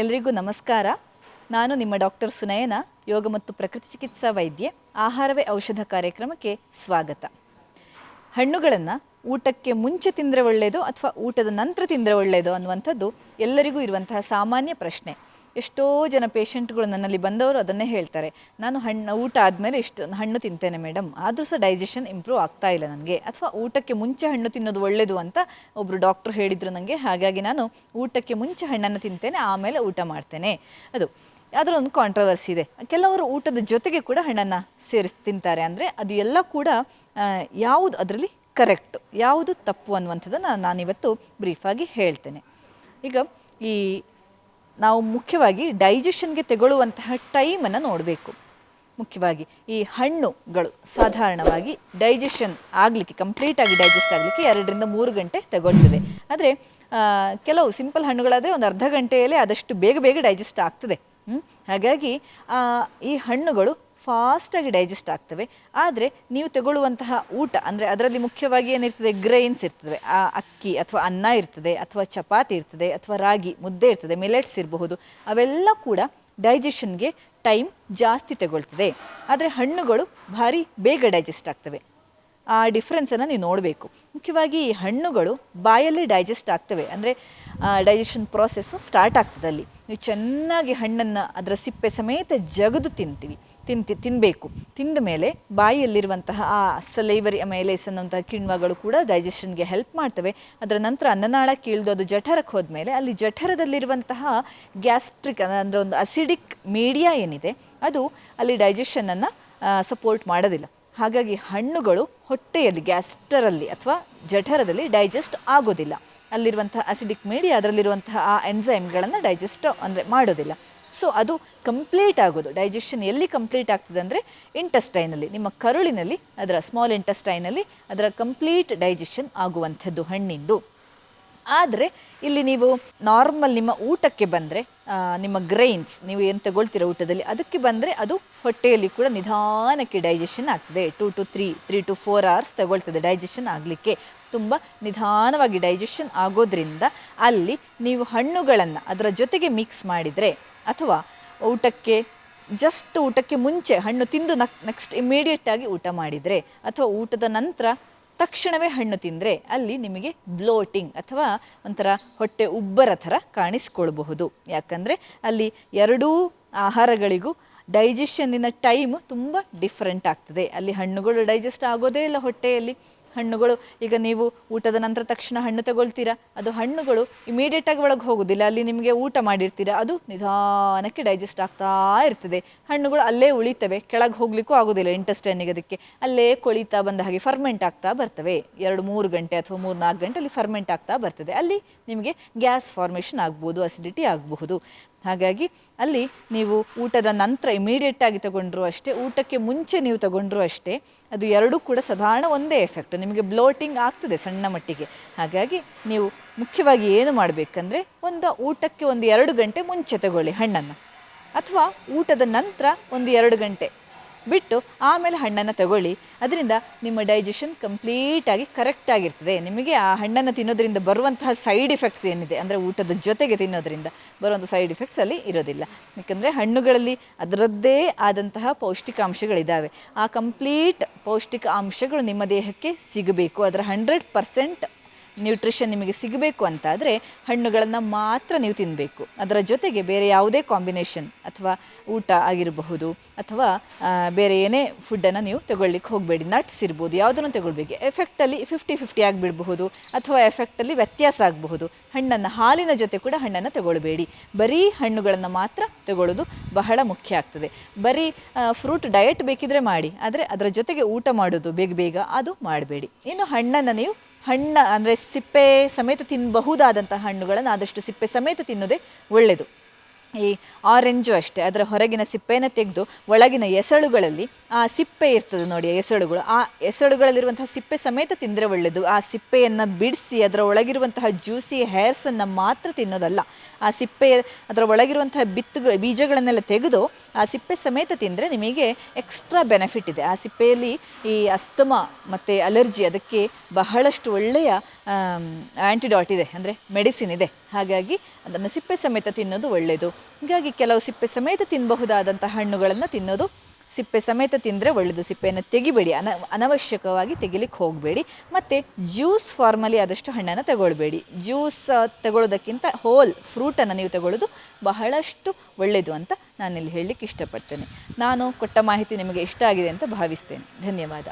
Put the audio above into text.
ಎಲ್ರಿಗೂ ನಮಸ್ಕಾರ. ನಾನು ನಿಮ್ಮ ಡಾಕ್ಟರ್ ಸುನಯನ, ಯೋಗ ಮತ್ತು ಪ್ರಕೃತಿ ಚಿಕಿತ್ಸಾ ವೈದ್ಯೆ, ಆಹಾರವೇ ಔಷಧ ಕಾರ್ಯಕ್ರಮಕ್ಕೆ ಸ್ವಾಗತ. ಹಣ್ಣುಗಳನ್ನು ಊಟಕ್ಕೆ ಮುಂಚೆ ತಿಂದರೆ ಒಳ್ಳೆಯದು ಅಥವಾ ಊಟದ ನಂತರ ತಿಂದರೆ ಒಳ್ಳೆಯದು ಅನ್ನುವಂಥದ್ದು ಎಲ್ಲರಿಗೂ ಇರುವಂತಹ ಸಾಮಾನ್ಯ ಪ್ರಶ್ನೆ. ಎಷ್ಟೋ ಜನ ಪೇಷಂಟ್ಗಳು ನನ್ನಲ್ಲಿ ಬಂದವರು ಅದನ್ನೇ ಹೇಳ್ತಾರೆ. ನಾನು ಹಣ್ಣು, ಊಟ ಆದಮೇಲೆ ಇಷ್ಟು ಹಣ್ಣು ತಿಂತೇನೆ ಮೇಡಮ್. ಆದರೂ ಸಹ ಡೈಜೆಷನ್ ಇಂಪ್ರೂವ್ ಆಗ್ತಾ ಇಲ್ಲ ನನಗೆ. ಅಥವಾ ಊಟಕ್ಕೆ ಮುಂಚೆ ಹಣ್ಣು ತಿನ್ನೋದು ಒಳ್ಳೆಯದು ಅಂತ ಒಬ್ಬರು ಡಾಕ್ಟ್ರು ಹೇಳಿದರು ನನಗೆ. ಹಾಗಾಗಿ ನಾನು ಊಟಕ್ಕೆ ಮುಂಚೆ ಹಣ್ಣನ್ನು ತಿಂತೇನೆ, ಆಮೇಲೆ ಊಟ ಮಾಡ್ತೇನೆ. ಅದು ಅದರೊಂದು ಕಾಂಟ್ರವರ್ಸಿ ಇದೆ. ಕೆಲವರು ಊಟದ ಜೊತೆಗೆ ಕೂಡ ಹಣ್ಣನ್ನು ಸೇರಿಸಿ ತಿಂತಾರೆ. ಅಂದರೆ ಅದು ಎಲ್ಲ ಕೂಡ ಯಾವುದು ಅದರಲ್ಲಿ ಕರೆಕ್ಟ್ ಯಾವುದು ತಪ್ಪು ಅನ್ನುವಂಥದ್ದನ್ನು ನಾನಿವತ್ತು ಬ್ರೀಫಾಗಿ ಹೇಳ್ತೇನೆ. ಈಗ ಈ ನಾವು ಮುಖ್ಯವಾಗಿ ಡೈಜೆಷನ್ಗೆ ತಗೊಳ್ಳುವಂತಹ ಟೈಮನ್ನು ನೋಡಬೇಕು. ಮುಖ್ಯವಾಗಿ ಈ ಹಣ್ಣುಗಳು ಸಾಧಾರಣವಾಗಿ ಡೈಜೆಷನ್ ಆಗಲಿಕ್ಕೆ ಕಂಪ್ಲೀಟಾಗಿ ಡೈಜೆಸ್ಟ್ ಆಗಲಿಕ್ಕೆ ಎರಡರಿಂದ ಮೂರು ಗಂಟೆ ತಗೊಳ್ತದೆ. ಆದರೆ ಕೆಲವು ಸಿಂಪಲ್ ಹಣ್ಣುಗಳಾದರೆ ಒಂದು ಅರ್ಧ ಗಂಟೆಯಲ್ಲೇ ಆದಷ್ಟು ಬೇಗ ಬೇಗ ಡೈಜೆಸ್ಟ್ ಆಗ್ತದೆ? ಹಾಗಾಗಿ ಈ ಹಣ್ಣುಗಳು ಫಾಸ್ಟಾಗಿ ಡೈಜೆಸ್ಟ್ ಆಗ್ತವೆ. ಆದರೆ ನೀವು ತಗೊಳ್ಳುವಂತಹ ಊಟ, ಅಂದರೆ ಅದರಲ್ಲಿ ಮುಖ್ಯವಾಗಿ ಏನಿರ್ತದೆ ಗ್ರೈನ್ಸ್ ಇರ್ತದೆ. ಆ ಅಕ್ಕಿ ಅಥವಾ ಅನ್ನ ಇರ್ತದೆ, ಅಥವಾ ಚಪಾತಿ ಇರ್ತದೆ, ಅಥವಾ ರಾಗಿ, ಮುದ್ದೆ ಇರ್ತದೆ ಮಿಲೆಟ್ಸ್ ಇರಬಹುದು. ಅವೆಲ್ಲ ಕೂಡ ಡೈಜೆಷನ್ಗೆ ಟೈಮ್ ಜಾಸ್ತಿ ತಗೊಳ್ತದೆ. ಆದರೆ ಹಣ್ಣುಗಳು ಭಾರಿ ಬೇಗ ಡೈಜೆಸ್ಟ್ ಆಗ್ತವೆ. ಆ ಡಿಫ್ರೆನ್ಸನ್ನು ನೀವು ನೋಡಬೇಕು. ಮುಖ್ಯವಾಗಿ ಈ ಹಣ್ಣುಗಳು ಬಾಯಲ್ಲಿ ಡೈಜೆಸ್ಟ್ ಆಗ್ತವೆ. ಅಂದರೆ ಡೈಜೆಷನ್ ಪ್ರೋಸೆಸ್ ಸ್ಟಾರ್ಟ್ ಆಗ್ತದೆ ಅಲ್ಲಿ. ನೀವು ಚೆನ್ನಾಗಿ ಹಣ್ಣನ್ನು ಅದರ ಸಿಪ್ಪೆ ಸಮೇತ ಜಗದು ತಿಂತೀವಿ. ತಿಂತಿ ತಿನ್ನಬೇಕು ತಿಂದ ಮೇಲೆ ಬಾಯಿಯಲ್ಲಿರುವಂತಹ ಆ ಸಲೈವರಿ ಮೈಲೇಸ್ ಅನ್ನುವಂತಹ ಕಿಣ್ವಗಳು ಕೂಡ ಡೈಜೆಷನ್ಗೆ ಹೆಲ್ಪ್ ಮಾಡ್ತವೆ. ಅದರ ನಂತರ ಅನ್ನನಾಳ ಕೀಳ್ದು ಅದು ಜಠರಕ್ಕೆ ಹೋದ್ಮೇಲೆ ಅಲ್ಲಿ ಜಠರದಲ್ಲಿರುವಂತಹ ಗ್ಯಾಸ್ಟ್ರಿಕ್ ಅಂದರೆ ಒಂದು ಅಸಿಡಿಕ್ ಮೀಡಿಯಾ ಏನಿದೆ, ಅದು ಅಲ್ಲಿ ಡೈಜೆಷನನ್ನು ಸಪೋರ್ಟ್ ಮಾಡೋದಿಲ್ಲ. ಹಾಗಾಗಿ ಹಣ್ಣುಗಳು ಹೊಟ್ಟೆಯಲ್ಲಿ ಗ್ಯಾಸ್ಟರಲ್ಲಿ ಅಥವಾ ಜಠರದಲ್ಲಿ ಡೈಜೆಸ್ಟ್ ಆಗೋದಿಲ್ಲ. ಅಲ್ಲಿರುವಂತಹ ಅಸಿಡಿಕ್ ಮೀಡಿಯಾ ಅದರಲ್ಲಿರುವಂತಹ ಆ ಎನ್ಸೈಮ್ಗಳನ್ನು ಡೈಜೆಸ್ಟ್ ಅಂದರೆ ಮಾಡೋದಿಲ್ಲ. ಸೊ ಅದು ಕಂಪ್ಲೀಟ್ ಆಗೋದು. ಡೈಜೆಷನ್ ಎಲ್ಲಿ ಕಂಪ್ಲೀಟ್ ಆಗ್ತದೆ ಅಂದರೆ ಇಂಟೆಸ್ಟೈನಲ್ಲಿ ನಿಮ್ಮ ಕರುಳಿನಲ್ಲಿ, ಅದರ ಸ್ಮಾಲ್ ಇಂಟೆಸ್ಟೈನಲ್ಲಿ ಅದರ ಕಂಪ್ಲೀಟ್ ಡೈಜೆಷನ್ ಆಗುವಂಥದ್ದು ಹಣ್ಣಿಂದು. ಆದರೆ ಇಲ್ಲಿ ನೀವು ನಾರ್ಮಲ್ ನಿಮ್ಮ ಊಟಕ್ಕೆ ಬಂದರೆ ನಿಮ್ಮ ಗ್ರೈನ್ಸ್ ನೀವು ಏನು ತಗೊಳ್ತೀರ ಊಟದಲ್ಲಿ? ಅದಕ್ಕೆ ಬಂದರೆ ಅದು ಹೊಟ್ಟೆಯಲ್ಲಿ ಕೂಡ ನಿಧಾನಕ್ಕೆ ಡೈಜೆಷನ್ ಆಗ್ತದೆ. Two to three three to four hours ತಗೊಳ್ತದೆ ಡೈಜೆಷನ್ ಆಗಲಿಕ್ಕೆ. ತುಂಬ ನಿಧಾನವಾಗಿ ಡೈಜೆಷನ್ ಆಗೋದ್ರಿಂದ ಅಲ್ಲಿ ನೀವು ಹಣ್ಣುಗಳನ್ನು ಅದರ ಜೊತೆಗೆ ಮಿಕ್ಸ್ ಮಾಡಿದರೆ ಅಥವಾ ಊಟಕ್ಕೆ ಜಸ್ಟ್ ಊಟಕ್ಕೆ ಮುಂಚೆ ಹಣ್ಣು ತಿಂದು ನಕ್ ನೆಕ್ಸ್ಟ್ ಇಮಿಡಿಯೇಟಾಗಿ ಊಟ ಮಾಡಿದರೆ ಅಥವಾ ಊಟದ ನಂತರ ತಕ್ಷಣವೇ ಹಣ್ಣು ತಿಂದರೆ ಅಲ್ಲಿ ನಿಮಗೆ ಬ್ಲೋಟಿಂಗ್ ಅಥವಾ ಒಂಥರ ಹೊಟ್ಟೆ ಉಬ್ಬರ ಥರ ಕಾಣಿಸ್ಕೊಳ್ಬಹುದು. ಯಾಕಂದರೆ ಅಲ್ಲಿ ಎರಡೂ ಆಹಾರಗಳಿಗೂ ಡೈಜೆಷನ್ನಿನ ಟೈಮ್ ತುಂಬ ಡಿಫ್ರೆಂಟ್ ಆಗ್ತದೆ. ಅಲ್ಲಿ ಹಣ್ಣುಗಳು ಡೈಜೆಸ್ಟ್ ಆಗೋದೇ ಇಲ್ಲ ಹೊಟ್ಟೆಯಲ್ಲಿ. ಹಣ್ಣುಗಳು. ಈಗ ನೀವು ಊಟದ ನಂತರ ತಕ್ಷಣ ಹಣ್ಣು ತಗೊಳ್ತೀರಾ? ಅದು ಹಣ್ಣುಗಳು ಇಮಿಡಿಯೇಟಾಗಿ ಒಳಗೆ ಹೋಗುದಿಲ್ಲ. ಅಲ್ಲಿ ನಿಮಗೆ ಊಟ ಮಾಡಿರ್ತೀರಾ. ಅದು ನಿಧಾನಕ್ಕೆ ಡೈಜೆಸ್ಟ್ ಆಗ್ತಾ ಇರ್ತದೆ. ಹಣ್ಣುಗಳು ಅಲ್ಲೇ ಉಳಿತವೆ. ಕೆಳಗೆ ಹೋಗ್ಲಿಕ್ಕೂ ಆಗೋದಿಲ್ಲ ಇಂಟೆಸ್ಟೈನಿಗೆ ಅದಕ್ಕೆ. ಅಲ್ಲೇ ಕೊಳಿತಾ ಬಂದ ಹಾಗೆ ಫರ್ಮೆಂಟ್ ಆಗ್ತಾ ಬರ್ತವೆ. ಎರಡು, ಮೂರು ಗಂಟೆ ಅಥವಾ ಮೂರು, ನಾಲ್ಕು ಗಂಟೆ ಅಲ್ಲಿ ಫರ್ಮೆಂಟ್ ಆಗ್ತಾ ಬರ್ತದೆ. ಅಲ್ಲಿ ನಿಮಗೆ ಗ್ಯಾಸ್ ಫಾರ್ಮೇಷನ್ ಆಗ್ಬೋದು ಅಸಿಡಿಟಿ ಆಗಬಹುದು. ಹಾಗಾಗಿ ಅಲ್ಲಿ ನೀವು ಊಟದ ನಂತರ ಇಮಿಡಿಯೇಟ್ ಆಗಿ ತಗೊಂಡ್ರು ಅಷ್ಟೇ, ಊಟಕ್ಕೆ ಮುಂಚೆ ನೀವು ತಗೊಂಡ್ರು ಅಷ್ಟೇ, ಅದು ಎರಡೂ ಕೂಡ ಸಾಧಾರಣ ಒಂದೇ ಎಫೆಕ್ಟ್ ನಿಮಗೆ ಬ್ಲೋಟಿಂಗ್ ಆಗ್ತದೆ ಸಣ್ಣ ಮಟ್ಟಿಗೆ. ಹಾಗಾಗಿ ನೀವು ಮುಖ್ಯವಾಗಿ ಏನು ಮಾಡಬೇಕಂದ್ರೆ ಒಂದು ಊಟಕ್ಕೆ ಒಂದು ಎರಡು ಗಂಟೆ ಮುಂಚೆ ತಗೊಳ್ಳಿ ಹಣ್ಣನ್ನು. ಅಥವಾ ಊಟದ ನಂತರ ಒಂದು ಎರಡು ಗಂಟೆ. ಬಿಟ್ಟು ಆಮೇಲೆ ಹಣ್ಣನ್ನು ತಗೊಳ್ಳಿ. ಅದರಿಂದ ನಿಮ್ಮ ಡೈಜೆಷನ್ ಕಂಪ್ಲೀಟಾಗಿ ಕರೆಕ್ಟ್ ಆಗಿರ್ತದೆ. ನಿಮಗೆ ಆ ಹಣ್ಣನ್ನು ತಿನ್ನೋದ್ರಿಂದ ಬರುವಂತಹ ಸೈಡ್ ಇಫೆಕ್ಟ್ಸ್ ಏನಿದೆ? ಅಂದರೆ ಊಟದ ಜೊತೆಗೆ ತಿನ್ನೋದ್ರಿಂದ ಬರುವಂಥ ಸೈಡ್ ಇಫೆಕ್ಟ್ಸ್ ಅಲ್ಲಿ ಇರೋದಿಲ್ಲ. ಯಾಕಂದರೆ ಹಣ್ಣುಗಳಲ್ಲಿ ಅದರದ್ದೇ ಆದಂತಹ ಪೌಷ್ಟಿಕಾಂಶಗಳಿದ್ದಾವೆ ಆ ಕಂಪ್ಲೀಟ್ ಪೌಷ್ಟಿಕ ಅಂಶಗಳು ನಿಮ್ಮ ದೇಹಕ್ಕೆ ಸಿಗಬೇಕು. ಅದರ ಹಂಡ್ರೆಡ್ ಪರ್ಸೆಂಟ್ ನ್ಯೂಟ್ರಿಷನ್ ನಿಮಗೆ ಸಿಗಬೇಕು ಅಂತಾದರೆ ಹಣ್ಣುಗಳನ್ನು ಮಾತ್ರ ನೀವು ತಿನ್ನಬೇಕು ಅದರ ಜೊತೆಗೆ ಬೇರೆ ಯಾವುದೇ ಕಾಂಬಿನೇಷನ್ ಅಥವಾ ಊಟ ಆಗಿರಬಹುದು ಅಥವಾ ಬೇರೆ ಏನೇ ಫುಡ್ಡನ್ನು ನೀವು ತಗೊಳ್ಳಿಕ್ಕೆ ಹೋಗಬೇಡಿ ನಟ್ಸ್ ಇರ್ಬೋದು, ಯಾವುದನ್ನು ತಗೊಳ್ಬೇಕು. ಎಫೆಕ್ಟಲ್ಲಿ ಫಿಫ್ಟಿ ಫಿಫ್ಟಿ ಆಗಿಬಿಡಬಹುದು ಅಥವಾ ಎಫೆಕ್ಟಲ್ಲಿ ವ್ಯತ್ಯಾಸ ಆಗಬಹುದು. ಹಣ್ಣನ್ನು ಹಾಲಿನ ಜೊತೆ ಕೂಡ ಹಣ್ಣನ್ನು ತಗೊಳ್ಬೇಡಿ. ಬರೀ ಹಣ್ಣುಗಳನ್ನು ಮಾತ್ರ ತಗೊಳ್ಳೋದು ಬಹಳ ಮುಖ್ಯ ಆಗ್ತದೆ. ಬರೀ ಫ್ರೂಟ್ ಡಯಟ್ ಬೇಕಿದ್ರೆ ಮಾಡಿ, ಆದರೆ ಅದರ ಜೊತೆಗೆ ಊಟ ಮಾಡೋದು ಬೇಗ ಬೇಗ ಅದು ಮಾಡಬೇಡಿ. ಇನ್ನು ಹಣ್ಣನ್ನು ನೀವು ಹಣ್ಣು ಅಂದರೆ ಸಿಪ್ಪೆ ಸಮೇತ ತಿನ್ನಬಹುದಾದಂಥ ಹಣ್ಣುಗಳನ್ನು ಆದಷ್ಟು ಸಿಪ್ಪೆ ಸಮೇತ ತಿನ್ನೋದೇ ಒಳ್ಳೆಯದು ಈ ಆರೆಂಜು ಅಷ್ಟೇ, ಅದರ ಹೊರಗಿನ ಸಿಪ್ಪೆಯನ್ನು ತೆಗೆದು ಒಳಗಿನ ಎಸಳುಗಳಲ್ಲಿ ಆ ಸಿಪ್ಪೆ ಇರ್ತದೆ ನೋಡಿ ಎಸಳುಗಳು ಆ ಎಸಳುಗಳಲ್ಲಿರುವಂತಹ ಸಿಪ್ಪೆ ಸಮೇತ ತಿಂದರೆ ಒಳ್ಳೆಯದು ಆ ಸಿಪ್ಪೆಯನ್ನು ಬಿಡಿಸಿ ಅದರ ಒಳಗಿರುವಂತಹ ಜ್ಯೂಸಿ ಹೇರ್ಸನ್ನು ಮಾತ್ರ ತಿನ್ನೋದಲ್ಲ. ಆ ಸಿಪ್ಪೆ ಅದರ ಒಳಗಿರುವಂತಹ ಬಿತ್ತುಗಳು ಬೀಜಗಳನ್ನೆಲ್ಲ ತೆಗೆದು ಆ ಸಿಪ್ಪೆ ಸಮೇತ ತಿಂದರೆ ನಿಮಗೆ ಎಕ್ಸ್ಟ್ರಾ ಬೆನಿಫಿಟ್ ಇದೆ. ಆ ಸಿಪ್ಪೆಯಲ್ಲಿ ಈ ಅಸ್ತಮ ಮತ್ತು ಅಲರ್ಜಿ ಅದಕ್ಕೆ ಬಹಳಷ್ಟು ಒಳ್ಳೆಯ ಆ್ಯಂಟಿಡಾಟ್ ಇದೆ, ಅಂದರೆ ಮೆಡಿಸಿನ್ ಇದೆ. ಹಾಗಾಗಿ ಅದನ್ನು ಸಿಪ್ಪೆ ಸಮೇತ ತಿನ್ನೋದು ಒಳ್ಳೆಯದು ಹೀಗಾಗಿ ಕೆಲವು ಸಿಪ್ಪೆ ಸಮೇತ ತಿನ್ನಬಹುದಾದಂಥ ಹಣ್ಣುಗಳನ್ನು ತಿನ್ನೋದು ಸಿಪ್ಪೆ ಸಮೇತ ತಿಂದರೆ ಒಳ್ಳೆಯದು ಸಿಪ್ಪೆಯನ್ನು ತೆಗಿಬೇಡಿ. ಅನ, ಅನವಶ್ಯಕವಾಗಿ ತೆಗಿಲಿಕ್ಕೆ ಹೋಗಬೇಡಿ. ಮತ್ತು ಜ್ಯೂಸ್ ಫಾರ್ಮಲಿ ಆದಷ್ಟು ಹಣ್ಣನ್ನು ತಗೊಳ್ಬೇಡಿ. ಜ್ಯೂಸ್ ತಗೊಳ್ಳೋದಕ್ಕಿಂತ ಹೋಲ್ ಫ್ರೂಟನ್ನು ನೀವು ತಗೊಳ್ಳೋದು ಬಹಳಷ್ಟು ಒಳ್ಳೆಯದು ಅಂತ ನಾನಿಲ್ಲಿ ಹೇಳಲಿಕ್ಕೆ ಇಷ್ಟಪಡ್ತೇನೆ. ನಾನು ಕೊಟ್ಟ ಮಾಹಿತಿ ನಿಮಗೆ ಇಷ್ಟ ಆಗಿದೆ ಅಂತ ಭಾವಿಸ್ತೇನೆ. ಧನ್ಯವಾದ.